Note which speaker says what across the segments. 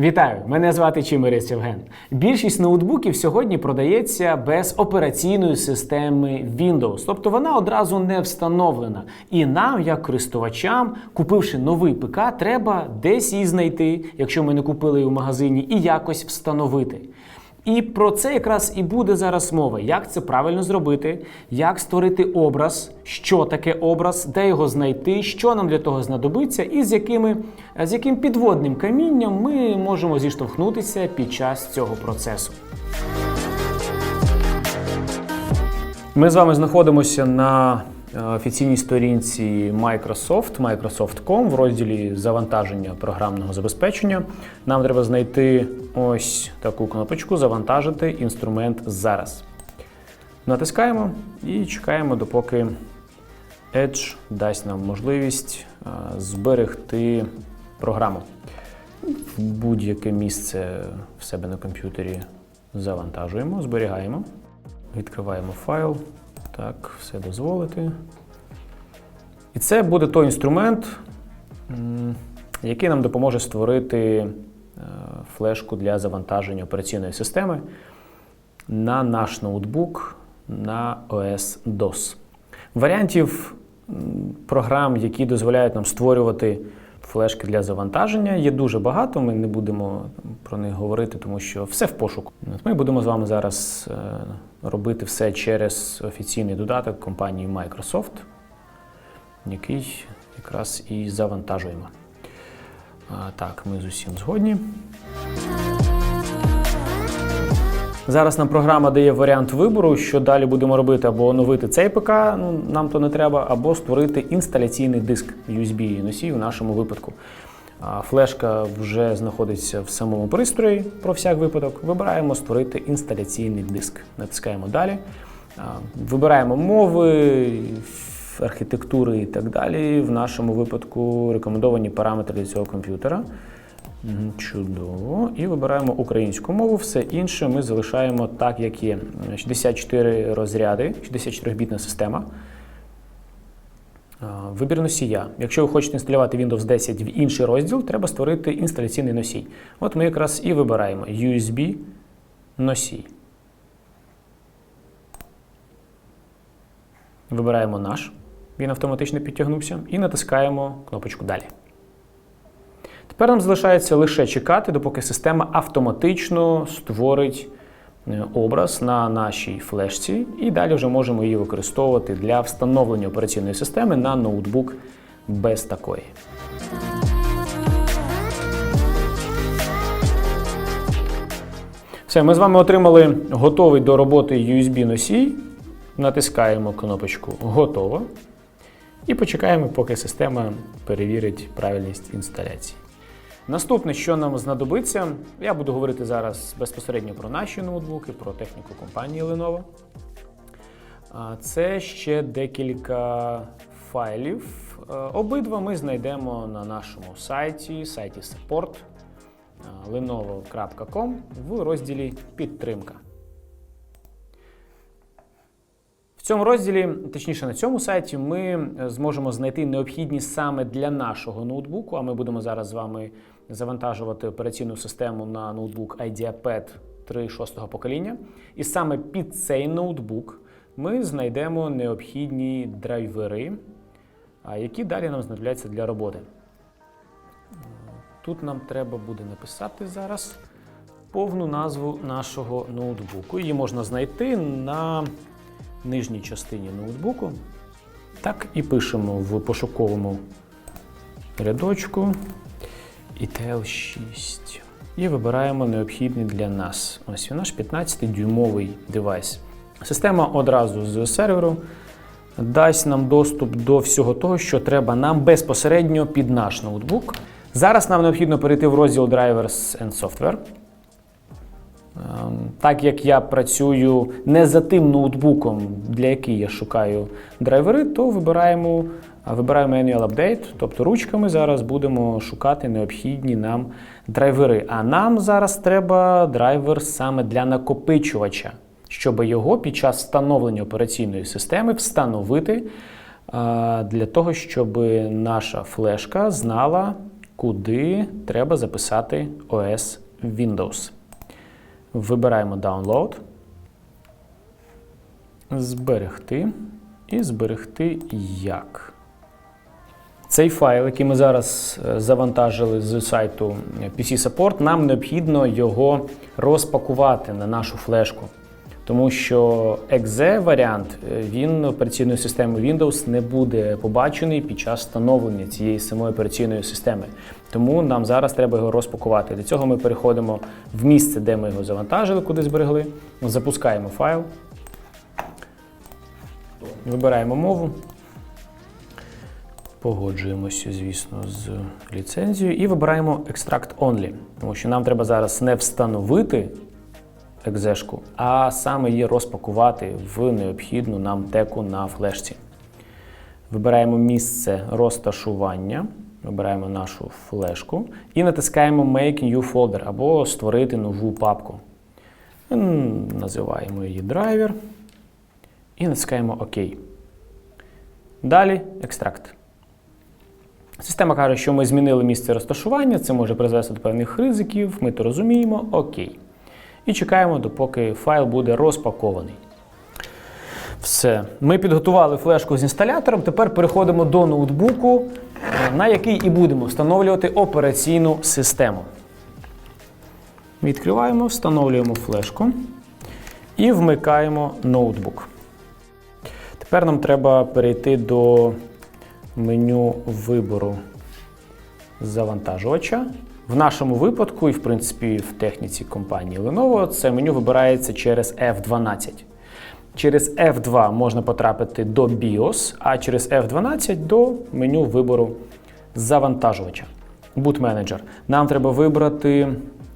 Speaker 1: Вітаю! Мене звати Чимирець Євген. Більшість ноутбуків сьогодні продається без операційної системи Windows, тобто вона одразу не встановлена. І нам, як користувачам, купивши новий ПК, треба десь її знайти, якщо ми не купили її в магазині, і якось встановити. І про це якраз і буде зараз мова. Як це правильно зробити, як створити образ, що таке образ, де його знайти, що нам для того знадобиться, і з якими з яким підводним камінням ми можемо зіштовхнутися під час цього процесу. Ми з вами знаходимося на офіційній сторінці Microsoft, Microsoft.com в розділі завантаження програмного забезпечення. Нам треба знайти ось таку кнопочку Завантажити інструмент зараз. Натискаємо і чекаємо, допоки Edge дасть нам можливість е, зберегти програму. В будь-яке місце в себе на комп'ютері завантажуємо, зберігаємо. Відкриваємо файл. Так, все дозволити. І це буде той інструмент, який нам допоможе створити е, флешку для завантаження операційної системи на наш ноутбук на OS DOS. Варіантів програм, які дозволяють нам створювати флешки для завантаження, є дуже багато. Ми не будемо про них говорити, тому що все в пошуку. Ми будемо з вами зараз е, робити все через офіційний додаток компанії Microsoft, який якраз і завантажуємо. Так, ми з усім згодні. Зараз нам програма дає варіант вибору, що далі будемо робити, або оновити цей ПК, ну нам то не треба, або створити інсталяційний диск USB носій в нашому випадку. Флешка вже знаходиться в самому пристрої про всяк випадок. Вибираємо створити інсталяційний диск. Натискаємо далі. Вибираємо мови, архітектури і так далі. В нашому випадку рекомендовані параметри для цього комп'ютера. Чудово. І вибираємо українську мову. Все інше ми залишаємо так, як є. 64 розряди, 64-бітна система. Вибір носія. Якщо ви хочете інсталювати Windows 10 в інший розділ, треба створити інсталяційний носій. От ми якраз і вибираємо USB носій. Вибираємо наш, він автоматично підтягнувся, і натискаємо кнопочку Далі. Тепер нам залишається лише чекати, допоки система автоматично створить е, образ на нашій флешці, і далі вже можемо її використовувати для встановлення операційної системи на ноутбук без такої. Все, ми з вами отримали готовий до роботи USB-носій. Натискаємо кнопочку Готово. І почекаємо, поки система перевірить правильність інсталяції. Наступне, що нам знадобиться, я буду говорити зараз безпосередньо про наші ноутбуки, про техніку компанії Lenovo. Це ще декілька файлів. Обидва ми знайдемо на нашому сайті, сайті support lenovo.com в розділі Підтримка. В цьому розділі, точніше на цьому сайті, ми е, зможемо знайти необхідні саме для нашого ноутбуку. А ми будемо зараз з вами завантажувати операційну систему на ноутбук IdeaPad 3 6 покоління. І саме під цей ноутбук ми знайдемо необхідні драйвери, які далі нам знадобляться для роботи. Е, Тут нам треба буде написати зараз повну назву нашого ноутбуку. Її можна знайти на нижній частині ноутбуку. Так і пишемо в пошуковому рядочку ITL 6. І вибираємо необхідний для нас. Ось наш 15-дюймовий девайс. Система одразу з серверу дасть нам доступ до всього того, що треба нам безпосередньо під наш ноутбук. Зараз нам необхідно перейти в розділ Drivers and Software. Ем, Так як я працюю не за тим ноутбуком, для який я шукаю драйвери, то вибираємо, а, вибираємо Manual Update, тобто ручками зараз будемо шукати необхідні нам драйвери. А нам зараз треба драйвер саме для накопичувача, щоб його під час встановлення операційної системи встановити для того, щоб наша флешка знала, куди треба записати OS Windows. Вибираємо Download, зберегти і зберегти як. Цей файл, який ми зараз е, завантажили з сайту PC Support, нам необхідно його розпакувати на нашу флешку. Тому що exe варіант е, він операційною системою Windows не буде побачений під час встановлення цієї самої операційної системи. Тому нам зараз треба його розпакувати. Для цього ми переходимо в місце, де ми його завантажили, куди зберегли, запускаємо файл, вибираємо мову. Погоджуємося, звісно, з ліцензією і вибираємо Extract Only, тому що нам треба зараз не встановити екзешку, а саме її розпакувати в необхідну нам теку на флешці. Вибираємо місце розташування, вибираємо нашу флешку і натискаємо Make New Folder або створити нову папку. Називаємо її драйвер і натискаємо ОК. Далі екстракт. Система каже, що ми змінили місце розташування, це може призвести до певних ризиків, ми то розуміємо, окей. І чекаємо, допоки файл буде розпакований. Все. Ми підготували флешку з інсталятором. Тепер переходимо до ноутбуку, е, на який і будемо встановлювати операційну систему. Відкриваємо, встановлюємо флешку і вмикаємо ноутбук. Тепер нам треба перейти до меню вибору завантажувача. В нашому випадку, і в принципі в техніці компанії Lenovo, це меню вибирається через F12. Через F2 можна потрапити до BIOS, а через F12 до меню вибору завантажувача. Boot Manager. Нам треба вибрати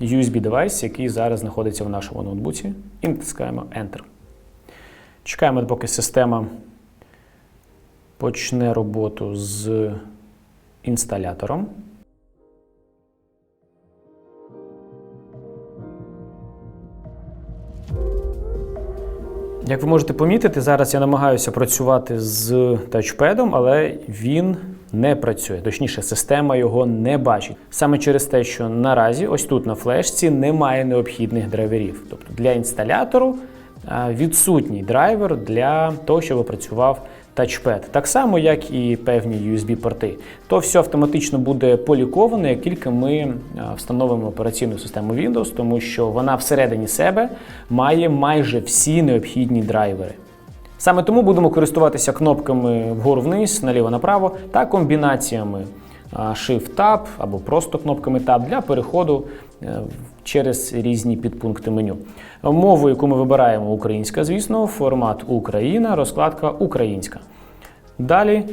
Speaker 1: USB девайс, який зараз знаходиться в нашому ноутбуці, і натискаємо Enter. Чекаємо, поки система почне роботу з інсталятором. Як ви можете помітити, зараз я намагаюся працювати з тачпедом, але він не працює. Точніше, система його не бачить. Саме через те, що наразі ось тут на флешці немає необхідних драйверів. Тобто для інсталятору відсутній драйвер для того, щоб працював тачпед. Так само, як і певні USB-порти. То все автоматично буде поліковано, як тільки ми встановимо операційну систему Windows, тому що вона всередині себе має майже всі необхідні драйвери. Саме тому будемо користуватися кнопками вгору-вниз, наліво-направо та комбінаціями Shift-Tab або просто кнопками Tab для переходу е, через різні підпункти меню. Мову, яку ми вибираємо, українська, звісно, формат Україна, розкладка українська. Далі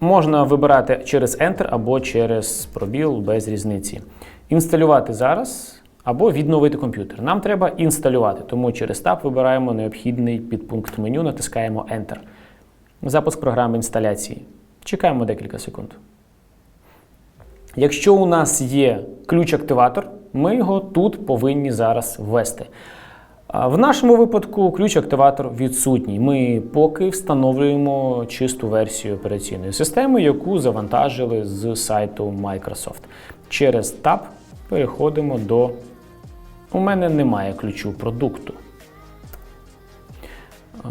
Speaker 1: можна вибирати через Enter або через пробіл без різниці. Інсталювати зараз або відновити комп'ютер. Нам треба інсталювати, тому через Tab вибираємо необхідний підпункт меню, натискаємо Enter. Запуск програми інсталяції. Чекаємо декілька секунд. Якщо у нас є ключ-активатор, ми його тут повинні зараз ввести. В нашому випадку ключ-активатор відсутній. Ми поки встановлюємо чисту версію операційної системи, яку завантажили з сайту Microsoft. Через Tab переходимо до. У мене немає ключу продукту. Ем,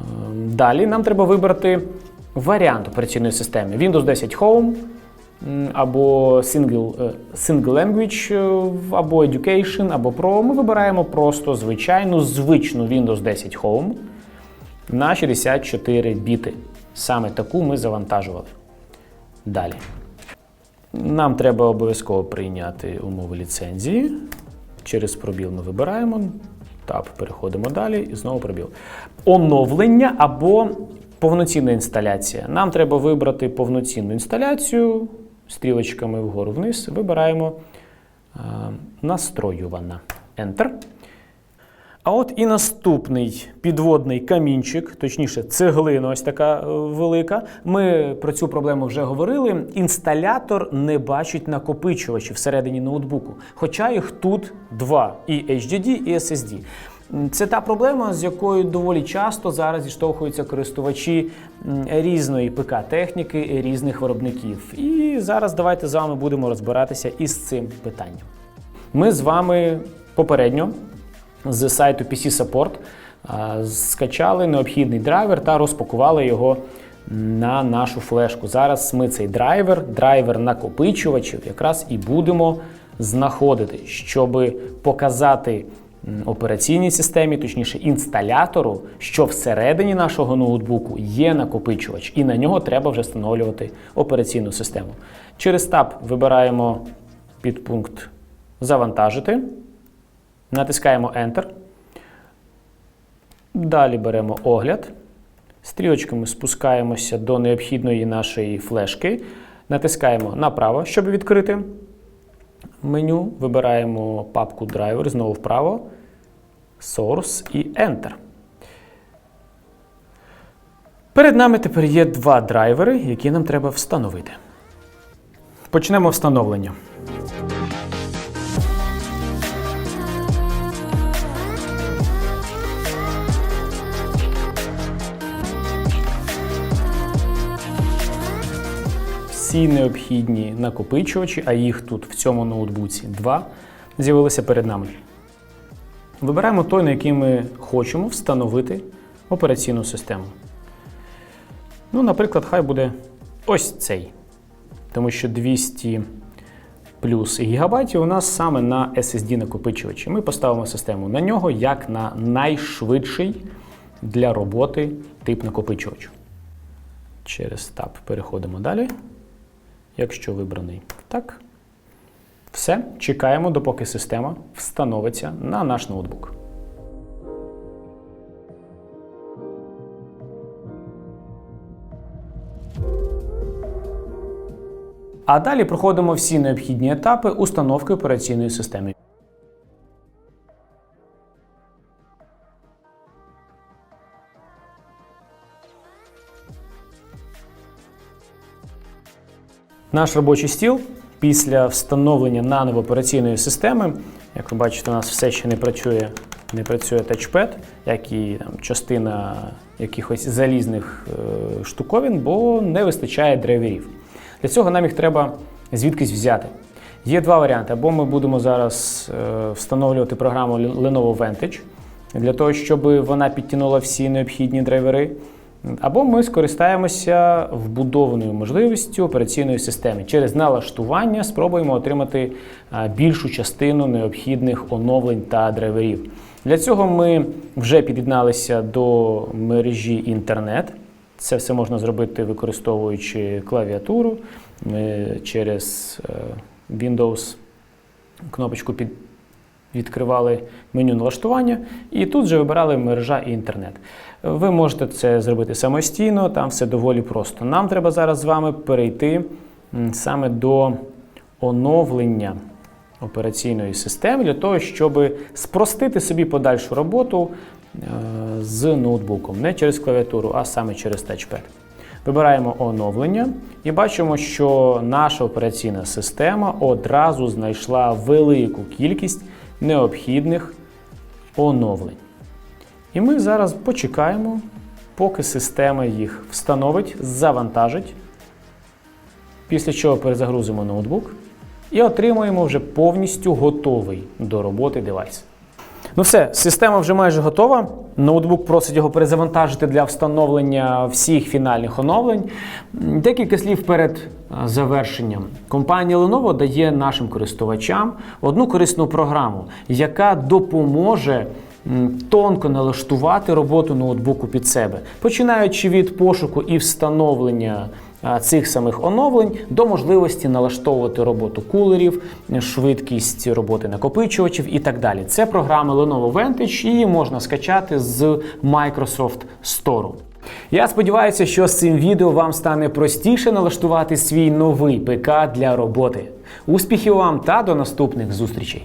Speaker 1: Далі нам треба вибрати варіант операційної системи Windows 10 Home або Single, е, single Language, е, або Education, або Pro. Ми вибираємо просто звичайну звичну Windows 10 Home на 64 біти. Саме таку ми завантажували. Далі. Нам треба обов'язково прийняти умови ліцензії. Через пробіл ми вибираємо. Тап, переходимо далі і знову пробіл. Оновлення або повноцінна інсталяція. Нам треба вибрати повноцінну інсталяцію стрілочками вгору вниз. Вибираємо е, настроювана. Enter. А от і наступний підводний камінчик, точніше, цеглина, ось така е, велика. Ми про цю проблему вже говорили. Інсталятор не бачить накопичувачів всередині ноутбуку, хоча їх тут два: і HDD, і SSD. Це та проблема, з якою доволі часто зараз зіштовхуються користувачі різної ПК-техніки різних виробників. І зараз давайте з вами будемо розбиратися із цим питанням. Ми з вами попередньо з сайту PC Support скачали необхідний драйвер та розпакували його на нашу флешку. Зараз ми цей драйвер, драйвер накопичувачів, якраз і будемо знаходити, щоб показати операційній системі, точніше інсталятору, що всередині нашого ноутбуку є накопичувач, і на нього треба вже встановлювати операційну систему. Через таб вибираємо підпункт Завантажити. Натискаємо Enter. Далі беремо огляд. Стрілочками спускаємося до необхідної нашої флешки. Натискаємо направо, щоб відкрити меню. Вибираємо папку драйвер, знову вправо, Source і Enter. Перед нами тепер є два драйвери, які нам треба встановити. Почнемо встановлення. Всі необхідні накопичувачі, а їх тут в цьому ноутбуці два, з'явилися перед нами. Вибираємо той, на який ми хочемо встановити операційну систему. Ну, наприклад, хай буде ось цей. Тому що 200 плюс гігабайтів у нас саме на SSD накопичувачі. Ми поставимо систему на нього як на найшвидший для роботи тип накопичувачу. Через таб переходимо далі. Якщо вибраний так. Все, чекаємо, допоки система встановиться на наш ноутбук. А далі проходимо всі необхідні етапи установки операційної системи. Наш робочий стіл після встановлення наново операційної системи, як ви бачите, у нас все ще не працює, не працює тачпед, як і там, частина якихось залізних е, штуковин, бо не вистачає драйверів. Для цього нам їх треба звідкись взяти. Є два варіанти: або ми будемо зараз е, встановлювати програму Lenovo Vantage для того, щоб вона підтягнула всі необхідні драйвери. Або ми скористаємося вбудованою можливістю операційної системи. Через налаштування спробуємо отримати більшу частину необхідних оновлень та драйверів. Для цього ми вже під'єдналися до мережі інтернет. Це все можна зробити використовуючи клавіатуру через е, Windows кнопочку під відкривали меню налаштування, і тут вже вибирали мережа і інтернет. Ви можете це зробити самостійно, там все доволі просто. Нам треба зараз з вами перейти саме до оновлення операційної системи для того, щоб спростити собі подальшу роботу е, з ноутбуком, не через клавіатуру, а саме через тачпед. Вибираємо оновлення і бачимо, що наша операційна система одразу знайшла велику кількість необхідних оновлень. І ми зараз почекаємо, поки система їх встановить, завантажить, після чого перезагрузимо ноутбук і отримуємо вже повністю готовий до роботи девайс. Ну все, система вже майже готова. Ноутбук просить його перезавантажити для встановлення всіх фінальних оновлень. Декілька слів перед завершенням. Компанія Lenovo дає нашим користувачам одну корисну програму, яка допоможе тонко налаштувати роботу ноутбуку під себе, починаючи від пошуку і встановлення цих самих оновлень до можливості налаштовувати роботу кулерів, швидкість роботи накопичувачів і так далі. Це програма Lenovo Vantage, її можна скачати з Microsoft Store. Я сподіваюся, що з цим відео вам стане простіше налаштувати свій новий ПК для роботи. Успіхів вам та до наступних зустрічей!